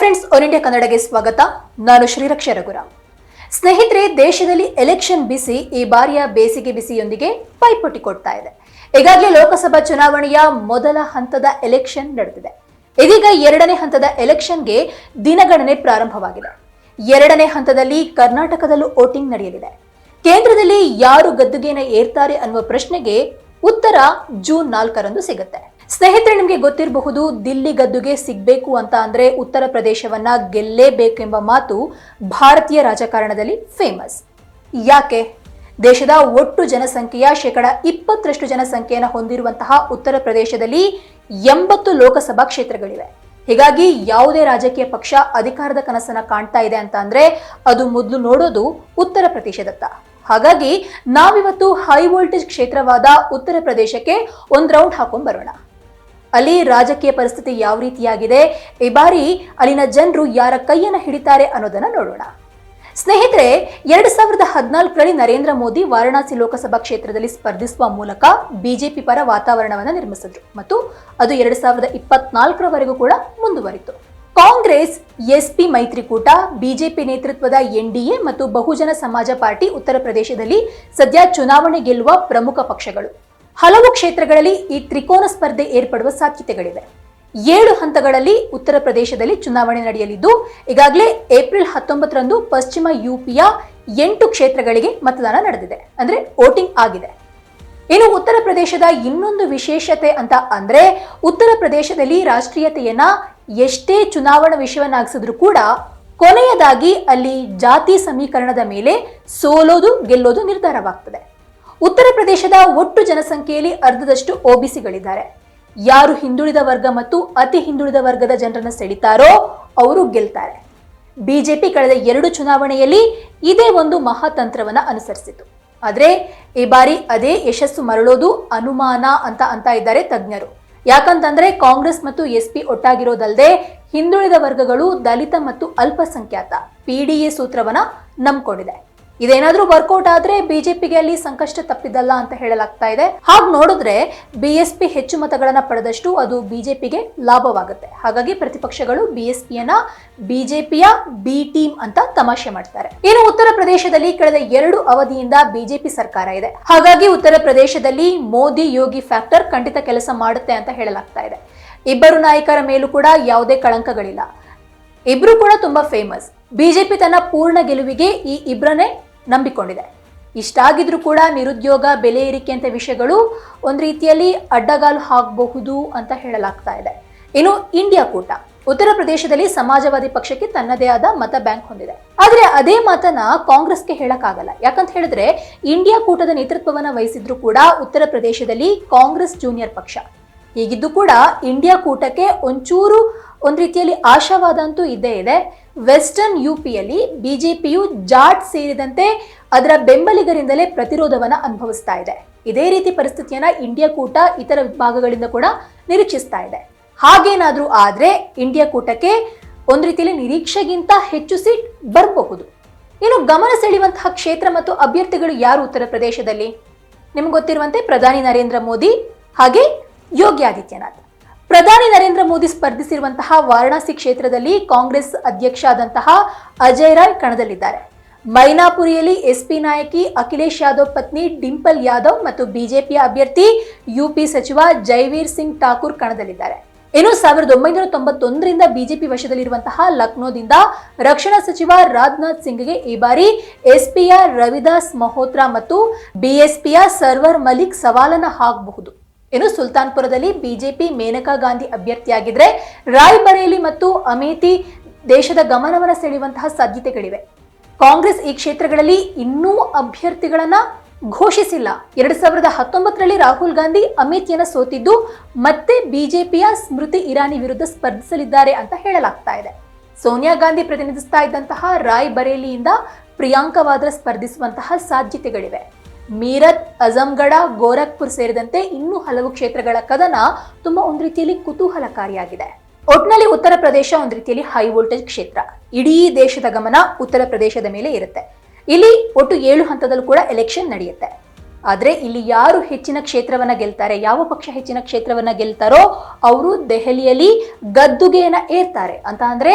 Friends all India ಕನ್ನಡಗೆ ಸ್ವಾಗತ. ನಾನು ಶ್ರೀರಕ್ಷ ರಘುರಾಮ್ ಸ್ನೇಹಿತರೆ, ದೇಶದಲ್ಲಿ ಎಲೆಕ್ಷನ್ ಬಿಸಿ, ಈ ಬಾರಿಯ ಬೇಸಿಗೆ ಬಿಸಿಯೊಂದಿಗೆ ಪೈಪೋಟಿ ಕೊಡ್ತಾ ಇದೆ. ಈಗಾಗಲೇ ಲೋಕಸಭಾ ಚುನಾವಣೆಯ ಮೊದಲ ಹಂತದ ಎಲೆಕ್ಷನ್ ನಡೆದಿದೆ. ಇದೀಗ ಎರಡನೇ ಹಂತದ ಎಲೆಕ್ಷನ್ಗೆ ದಿನಗಣನೆ ಪ್ರಾರಂಭವಾಗಿದೆ. ಎರಡನೇ ಹಂತದಲ್ಲಿ ಕರ್ನಾಟಕದಲ್ಲೂ ವೋಟಿಂಗ್ ನಡೆಯಲಿದೆ. ಕೇಂದ್ರದಲ್ಲಿ ಯಾರು ಗದ್ದುಗೆನ ಏರ್ತಾರೆ ಅನ್ನುವ ಪ್ರಶ್ನೆಗೆ ಉತ್ತರ ಜೂನ್ ನಾಲ್ಕರಂದು ಸಿಗುತ್ತೆ. ಸ್ನೇಹಿತರೆ, ನಿಮಗೆ ಗೊತ್ತಿರಬಹುದು, ದಿಲ್ಲಿ ಗದ್ದುಗೆ ಸಿಗಬೇಕು ಅಂತ ಅಂದರೆ ಉತ್ತರ ಪ್ರದೇಶವನ್ನ ಗೆಲ್ಲೇಬೇಕೆಂಬ ಮಾತು ಭಾರತೀಯ ರಾಜಕಾರಣದಲ್ಲಿ ಫೇಮಸ್ ಯಾಕೆ? ದೇಶದ ಒಟ್ಟು ಜನಸಂಖ್ಯೆಯ ಶೇಕಡ ಇಪ್ಪತ್ತರಷ್ಟು ಜನಸಂಖ್ಯೆಯನ್ನು ಹೊಂದಿರುವಂತಹ ಉತ್ತರ ಪ್ರದೇಶದಲ್ಲಿ ಎಂಬತ್ತು ಲೋಕಸಭಾ ಕ್ಷೇತ್ರಗಳಿವೆ. ಹೀಗಾಗಿ ಯಾವುದೇ ರಾಜಕೀಯ ಪಕ್ಷ ಅಧಿಕಾರದ ಕನಸನ್ನ ಕಾಣ್ತಾ ಇದೆ ಅಂತ ಅಂದ್ರೆ ಅದು ಮೊದಲು ನೋಡೋದು ಉತ್ತರ ಪ್ರದೇಶದತ್ತ. ಹಾಗಾಗಿ ನಾವಿವತ್ತು ಹೈ ವೋಲ್ಟೇಜ್ ಕ್ಷೇತ್ರವಾದ ಉತ್ತರ ಪ್ರದೇಶಕ್ಕೆ ಒಂದು ರೌಂಡ್ ಹಾಕೊಂಡ್ ಬರೋಣ. ಅಲ್ಲಿ ರಾಜಕೀಯ ಪರಿಸ್ಥಿತಿ ಯಾವ ರೀತಿಯಾಗಿದೆ? ಈ ಬಾರಿ ಅಲ್ಲಿನ ಜನರು ಯಾರ ಕೈಯನ್ನ ಹಿಡಿತಾರೆ ಅನ್ನೋದನ್ನ ನೋಡೋಣ. ಸ್ನೇಹಿತರೆ, ಎರಡ್ ಸಾವಿರದ ಹದಿನಾಲ್ಕರಲ್ಲಿ ನರೇಂದ್ರ ಮೋದಿ ವಾರಣಾಸಿ ಲೋಕಸಭಾ ಕ್ಷೇತ್ರದಲ್ಲಿ ಸ್ಪರ್ಧಿಸುವ ಮೂಲಕ ಬಿಜೆಪಿ ಪರ ವಾತಾವರಣವನ್ನು ನಿರ್ಮಿಸಿದ್ರು. ಮತ್ತು ಅದು ಎರಡ್ ಸಾವಿರದ ಇಪ್ಪತ್ನಾಲ್ಕರವರೆಗೂ ಕೂಡ ಮುಂದುವರಿತು. ಕಾಂಗ್ರೆಸ್, ಎಸ್ಪಿ ಮೈತ್ರಿಕೂಟ, ಬಿಜೆಪಿ ನೇತೃತ್ವದ ಎನ್ಡಿಎ ಮತ್ತು ಬಹುಜನ ಸಮಾಜ ಪಾರ್ಟಿ ಉತ್ತರ ಪ್ರದೇಶದಲ್ಲಿ ಸದ್ಯ ಚುನಾವಣೆ ಗೆಲ್ಲುವ ಪ್ರಮುಖ ಪಕ್ಷಗಳು. ಹಲವು ಕ್ಷೇತ್ರಗಳಲ್ಲಿ ಈ ತ್ರಿಕೋನ ಸ್ಪರ್ಧೆ ಏರ್ಪಡುವ ಸಾಧ್ಯತೆಗಳಿವೆ. ಏಳು ಹಂತಗಳಲ್ಲಿ ಉತ್ತರ ಪ್ರದೇಶದಲ್ಲಿ ಚುನಾವಣೆ ನಡೆಯಲಿದ್ದು, ಈಗಾಗಲೇ ಏಪ್ರಿಲ್ ಹತ್ತೊಂಬತ್ತರಂದು ಪಶ್ಚಿಮ ಯುಪಿಯ ಎಂಟು ಕ್ಷೇತ್ರಗಳಿಗೆ ಮತದಾನ ನಡೆದಿದೆ. ಅಂದ್ರೆ ವೋಟಿಂಗ್ ಆಗಿದೆ. ಇನ್ನು ಉತ್ತರ ಪ್ರದೇಶದ ಇನ್ನೊಂದು ವಿಶೇಷತೆ ಅಂತ ಅಂದ್ರೆ, ಉತ್ತರ ಪ್ರದೇಶದಲ್ಲಿ ರಾಷ್ಟ್ರೀಯತೆಯನ್ನ ಎಷ್ಟೇ ಚುನಾವಣಾ ವಿಷಯವನ್ನಾಗಿಸಿದ್ರು ಕೂಡ ಕೊನೆಯದಾಗಿ ಅಲ್ಲಿ ಜಾತಿ ಸಮೀಕರಣದ ಮೇಲೆ ಸೋಲೋದು ಗೆಲ್ಲೋದು ನಿರ್ಧಾರವಾಗ್ತದೆ. ಉತ್ತರ ಪ್ರದೇಶದ ಒಟ್ಟು ಜನಸಂಖ್ಯೆಯಲ್ಲಿ ಅರ್ಧದಷ್ಟು ಒಬಿಸಿಗಳಿದ್ದಾರೆ. ಯಾರು ಹಿಂದುಳಿದ ವರ್ಗ ಮತ್ತು ಅತಿ ಹಿಂದುಳಿದ ವರ್ಗದ ಜನರನ್ನು ಸೆಳಿತಾರೋ ಅವರು ಗೆಲ್ತಾರೆ. ಬಿಜೆಪಿ ಕಳೆದ ಎರಡು ಚುನಾವಣೆಯಲ್ಲಿ ಇದೇ ಒಂದು ಮಹಾತಂತ್ರವನ್ನ ಅನುಸರಿಸಿತು. ಆದರೆ ಈ ಬಾರಿ ಅದೇ ಯಶಸ್ಸು ಮರಳೋದು ಅನುಮಾನ ಅಂತ ಅಂತ ಇದ್ದಾರೆ ತಜ್ಞರು. ಯಾಕಂತಂದ್ರೆ ಕಾಂಗ್ರೆಸ್ ಮತ್ತು ಎಸ್ ಪಿ ಒಟ್ಟಾಗಿರೋದಲ್ಲದೆ ಹಿಂದುಳಿದ ವರ್ಗಗಳು ದಲಿತ ಮತ್ತು ಅಲ್ಪಸಂಖ್ಯಾತ. ಪಿಡಿಎ ಸೂತ್ರವನ್ನ ನಂಬ್ಕೊಂಡಿದೆ. ಇದೇನಾದ್ರೂ ವರ್ಕೌಟ್ ಆದ್ರೆ ಬಿಜೆಪಿಗೆ ಅಲ್ಲಿ ಸಂಕಷ್ಟ ತಪ್ಪಿದ್ದಲ್ಲ ಅಂತ ಹೇಳಲಾಗ್ತಾ ಇದೆ. ಹಾಗೆ ನೋಡಿದ್ರೆ ಬಿಎಸ್ಪಿ ಹೆಚ್ಚು ಮತಗಳನ್ನ ಪಡೆದಷ್ಟು ಅದು ಬಿಜೆಪಿಗೆ ಲಾಭವಾಗುತ್ತೆ. ಹಾಗಾಗಿ ಪ್ರತಿಪಕ್ಷಗಳು ಬಿಎಸ್ಪಿಯನ್ನ ಬಿಜೆಪಿಯ ಬಿ ಟೀಮ್ ಅಂತ ತಮಾಷೆ ಮಾಡ್ತಾರೆ. ಇನ್ನು ಉತ್ತರ ಪ್ರದೇಶದಲ್ಲಿ ಕಳೆದ ಎರಡು ಅವಧಿಯಿಂದ ಬಿಜೆಪಿ ಸರ್ಕಾರ ಇದೆ. ಹಾಗಾಗಿ ಉತ್ತರ ಪ್ರದೇಶದಲ್ಲಿ ಮೋದಿ ಯೋಗಿ ಫ್ಯಾಕ್ಟರ್ ಖಂಡಿತ ಕೆಲಸ ಮಾಡುತ್ತೆ ಅಂತ ಹೇಳಲಾಗ್ತಾ ಇದೆ. ಇಬ್ಬರು ನಾಯಕರ ಮೇಲೂ ಕೂಡ ಯಾವುದೇ ಕಳಂಕಗಳಿಲ್ಲ. ಇಬ್ರು ಕೂಡ ತುಂಬಾ ಫೇಮಸ್ ಬಿಜೆಪಿ ತನ್ನ ಪೂರ್ಣ ಗೆಲುವಿಗೆ ಈ ಇಬ್ಬರನ್ನೇ ನಂಬಿಕೊಂಡಿದೆ. ಇಷ್ಟಾಗಿದ್ರೂ ಕೂಡ ನಿರುದ್ಯೋಗ, ಬೆಲೆ ಏರಿಕೆ ಅಂತ ವಿಷಯಗಳು ಒಂದು ರೀತಿಯಲ್ಲಿ ಅಡ್ಡಗಾಲು ಹಾಕಬಹುದು ಅಂತ ಹೇಳಲಾಗ್ತಾ ಇದೆ. ಇನ್ನು ಇಂಡಿಯಾ ಕೂಟ, ಉತ್ತರ ಪ್ರದೇಶದಲ್ಲಿ ಸಮಾಜವಾದಿ ಪಕ್ಷಕ್ಕೆ ತನ್ನದೇ ಆದ ಮತ ಬ್ಯಾಂಕ್ ಹೊಂದಿದೆ. ಆದ್ರೆ ಅದೇ ಮಾತನ್ನ ಕಾಂಗ್ರೆಸ್ಗೆ ಹೇಳಕ್ಕಾಗಲ್ಲ. ಯಾಕಂತ ಹೇಳಿದ್ರೆ, ಇಂಡಿಯಾ ಕೂಟದ ನೇತೃತ್ವವನ್ನ ವಹಿಸಿದ್ರು ಕೂಡ ಉತ್ತರ ಪ್ರದೇಶದಲ್ಲಿ ಕಾಂಗ್ರೆಸ್ ಜೂನಿಯರ್ ಪಕ್ಷ. ಹೀಗಿದ್ದು ಕೂಡ ಇಂಡಿಯಾ ಕೂಟಕ್ಕೆ ಒಂಚೂರು ಒಂದ್ ರೀತಿಯಲ್ಲಿ ಆಶಾವಾದ ಅಂತೂ ಇದ್ದೇ ಇದೆ. ವೆಸ್ಟರ್ನ್ ಯು ಪಿಯಲ್ಲಿ ಬಿಜೆಪಿಯು ಜಾಟ್ ಸೇರಿದಂತೆ ಅದರ ಬೆಂಬಲಿಗರಿಂದಲೇ ಪ್ರತಿರೋಧವನ್ನು ಅನುಭವಿಸ್ತಾ ಇದೆ. ಇದೇ ರೀತಿ ಪರಿಸ್ಥಿತಿಯನ್ನ ಇಂಡಿಯಾ ಕೂಟ ಇತರ ವಿಭಾಗಗಳಿಂದ ಕೂಡ ನಿರೀಕ್ಷಿಸ್ತಾ ಇದೆ. ಹಾಗೇನಾದರೂ ಆದ್ರೆ ಇಂಡಿಯಾ ಕೂಟಕ್ಕೆ ಒಂದು ರೀತಿಯಲ್ಲಿ ನಿರೀಕ್ಷೆಗಿಂತ ಹೆಚ್ಚು ಸೀಟ್ ಬರಬಹುದು. ಇನ್ನು ಗಮನ ಸೆಳೆಯುವಂತಹ ಕ್ಷೇತ್ರ ಮತ್ತು ಅಭ್ಯರ್ಥಿಗಳು ಯಾರು ಉತ್ತರ ಪ್ರದೇಶದಲ್ಲಿ? ನಿಮ್ಗೆ ಗೊತ್ತಿರುವಂತೆ ಪ್ರಧಾನಿ ನರೇಂದ್ರ ಮೋದಿ ಹಾಗೆ ಯೋಗಿ ಆದಿತ್ಯನಾಥ್. ಪ್ರಧಾನಿ ನರೇಂದ್ರ ಮೋದಿ ಸ್ಪರ್ಧಿಸಿರುವಂತಹ ವಾರಣಾಸಿ ಕ್ಷೇತ್ರದಲ್ಲಿ ಕಾಂಗ್ರೆಸ್ ಅಧ್ಯಕ್ಷ ಆದಂತಹ ಅಜಯ್ ರಾಯ್ ಕಣದಲ್ಲಿದ್ದಾರೆ. ಮೈನಾಪುರಿಯಲ್ಲಿ ಎಸ್ಪಿ ನಾಯಕಿ ಅಖಿಲೇಶ್ ಯಾದವ್ ಪತ್ನಿ ಡಿಂಪಲ್ ಯಾದವ್ ಮತ್ತು ಬಿಜೆಪಿ ಅಭ್ಯರ್ಥಿ ಯುಪಿ ಸಚಿವ ಜೈವೀರ್ ಸಿಂಗ್ ಠಾಕೂರ್ ಕಣದಲ್ಲಿದ್ದಾರೆ. ಇನ್ನು ಸಾವಿರದ ಒಂಬೈನೂರ ತೊಂಬತ್ತೊಂದರಿಂದ ಬಿಜೆಪಿ ವಶದಲ್ಲಿರುವಂತಹ ಲಕ್ನೋದಿಂದ ರಕ್ಷಣಾ ಸಚಿವ ರಾಜನಾಥ್ ಸಿಂಗ್ಗೆ ಈ ಬಾರಿ ಎಸ್ಪಿಯ ರವಿದಾಸ್ ಮಹೋತ್ರಾ ಮತ್ತು ಬಿಎಸ್ಪಿಯ ಸರ್ವರ್ ಮಲಿಕ್ ಸವಾಲನ್ನ ಹಾಕಬಹುದು. ಇನ್ನು ಸುಲ್ತಾನ್ಪುರದಲ್ಲಿ ಬಿಜೆಪಿ ಮೇನಕಾ ಗಾಂಧಿ ಅಭ್ಯರ್ಥಿಯಾಗಿದ್ರೆ ರಾಯ್ಬರೇಲಿ ಮತ್ತು ಅಮೇಥಿ ದೇಶದ ಗಮನವನ್ನು ಸೆಳೆಯುವಂತಹ ಸಾಧ್ಯತೆಗಳಿವೆ. ಕಾಂಗ್ರೆಸ್ ಈ ಕ್ಷೇತ್ರಗಳಲ್ಲಿ ಇನ್ನೂ ಅಭ್ಯರ್ಥಿಗಳನ್ನ ಘೋಷಿಸಿಲ್ಲ. ಎರಡ್ ಸಾವಿರದ ಹತ್ತೊಂಬತ್ತರಲ್ಲಿ ರಾಹುಲ್ ಗಾಂಧಿ ಅಮೇಥಿಯನ್ನ ಸೋತಿದ್ದು ಮತ್ತೆ ಬಿಜೆಪಿಯ ಸ್ಮೃತಿ ಇರಾನಿ ವಿರುದ್ಧ ಸ್ಪರ್ಧಿಸಲಿದ್ದಾರೆ ಅಂತ ಹೇಳಲಾಗ್ತಾ ಇದೆ. ಸೋನಿಯಾ ಗಾಂಧಿ ಪ್ರತಿನಿಧಿಸ್ತಾ ಇದ್ದಂತಹ ರಾಯ್ ಬರೇಲಿಯಿಂದ ಪ್ರಿಯಾಂಕವಾದ್ರ ಸ್ಪರ್ಧಿಸುವಂತಹ ಸಾಧ್ಯತೆಗಳಿವೆ. ಮೀರತ್ ಅಜಂಗಢ ಗೋರಖ್ಪುರ್ ಸೇರಿದಂತೆ ಇನ್ನೂ ಹಲವು ಕ್ಷೇತ್ರಗಳ ಕದನ ತುಂಬಾ ಒಂದು ರೀತಿಯಲ್ಲಿ ಕುತೂಹಲಕಾರಿಯಾಗಿದೆ. ಒಟ್ನಲ್ಲಿ ಉತ್ತರ ಪ್ರದೇಶ ಒಂದು ರೀತಿಯಲ್ಲಿ ಹೈ ವೋಲ್ಟೇಜ್ ಕ್ಷೇತ್ರ. ಇಡೀ ದೇಶದ ಗಮನ ಉತ್ತರ ಪ್ರದೇಶದ ಮೇಲೆ ಇರುತ್ತೆ. ಇಲ್ಲಿ ಒಟ್ಟು ಏಳು ಹಂತದಲ್ಲೂ ಕೂಡ ಎಲೆಕ್ಷನ್ ನಡೆಯುತ್ತೆ. ಆದ್ರೆ ಇಲ್ಲಿ ಯಾರು ಹೆಚ್ಚಿನ ಕ್ಷೇತ್ರವನ್ನು ಗೆಲ್ತಾರೆ, ಯಾವ ಪಕ್ಷ ಹೆಚ್ಚಿನ ಕ್ಷೇತ್ರವನ್ನು ಗೆಲ್ತಾರೋ ಅವರು ದೆಹಲಿಯಲ್ಲಿ ಗದ್ದುಗೆಯನ್ನು ಏರ್ತಾರೆ. ಅಂತ ಅಂದರೆ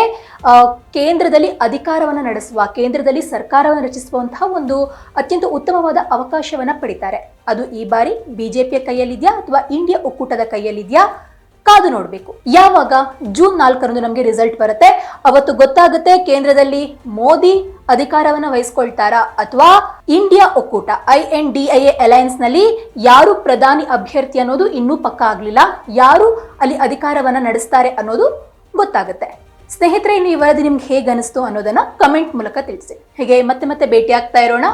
ಕೇಂದ್ರದಲ್ಲಿ ಅಧಿಕಾರವನ್ನು ನಡೆಸುವ, ಕೇಂದ್ರದಲ್ಲಿ ಸರ್ಕಾರವನ್ನು ರಚಿಸುವಂತಹ ಒಂದು ಅತ್ಯಂತ ಉತ್ತಮವಾದ ಅವಕಾಶವನ್ನು ಪಡಿತಾರೆ. ಅದು ಈ ಬಾರಿ ಬಿಜೆಪಿಯ ಕೈಯಲ್ಲಿದೆಯಾ ಅಥವಾ ಇಂಡಿಯಾ ಒಕ್ಕೂಟದ ಕೈಯಲ್ಲಿದೆಯಾ? ಕಾದು ನೋಡಬೇಕು. ಯಾವಾಗ? ಜೂನ್ ನಾಲ್ಕರಂದು ನಮಗೆ ರಿಸಲ್ಟ್ ಬರುತ್ತೆ. ಅವತ್ತು ಗೊತ್ತಾಗುತ್ತೆ ಕೇಂದ್ರದಲ್ಲಿ ಮೋದಿ ಅಧಿಕಾರವನ್ನ ವಹಿಸ್ಕೊಳ್ತಾರಾ ಅಥವಾ ಇಂಡಿಯಾ ಒಕ್ಕೂಟ I N D I A ನಲ್ಲಿ ಯಾರು ಪ್ರಧಾನಿ ಅಭ್ಯರ್ಥಿ ಅನ್ನೋದು ಇನ್ನೂ ಪಕ್ಕ ಆಗ್ಲಿಲ್ಲ. ಯಾರು ಅಲ್ಲಿ ಅಧಿಕಾರವನ್ನ ನಡೆಸ್ತಾರೆ ಅನ್ನೋದು ಗೊತ್ತಾಗುತ್ತೆ. ಸ್ನೇಹಿತರೆ, ಇನ್ನು ಈ ವರದಿ ನಿಮ್ಗೆ ಹೇಗೆ ಅನಿಸ್ತು ಅನ್ನೋದನ್ನ ಕಮೆಂಟ್ ಮೂಲಕ ತಿಳಿಸಿ. ಹೀಗೆ ಮತ್ತೆ ಮತ್ತೆ ಭೇಟಿ ಆಗ್ತಾ ಇರೋಣ.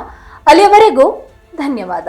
ಅಲ್ಲಿಯವರೆಗೂ ಧನ್ಯವಾದ.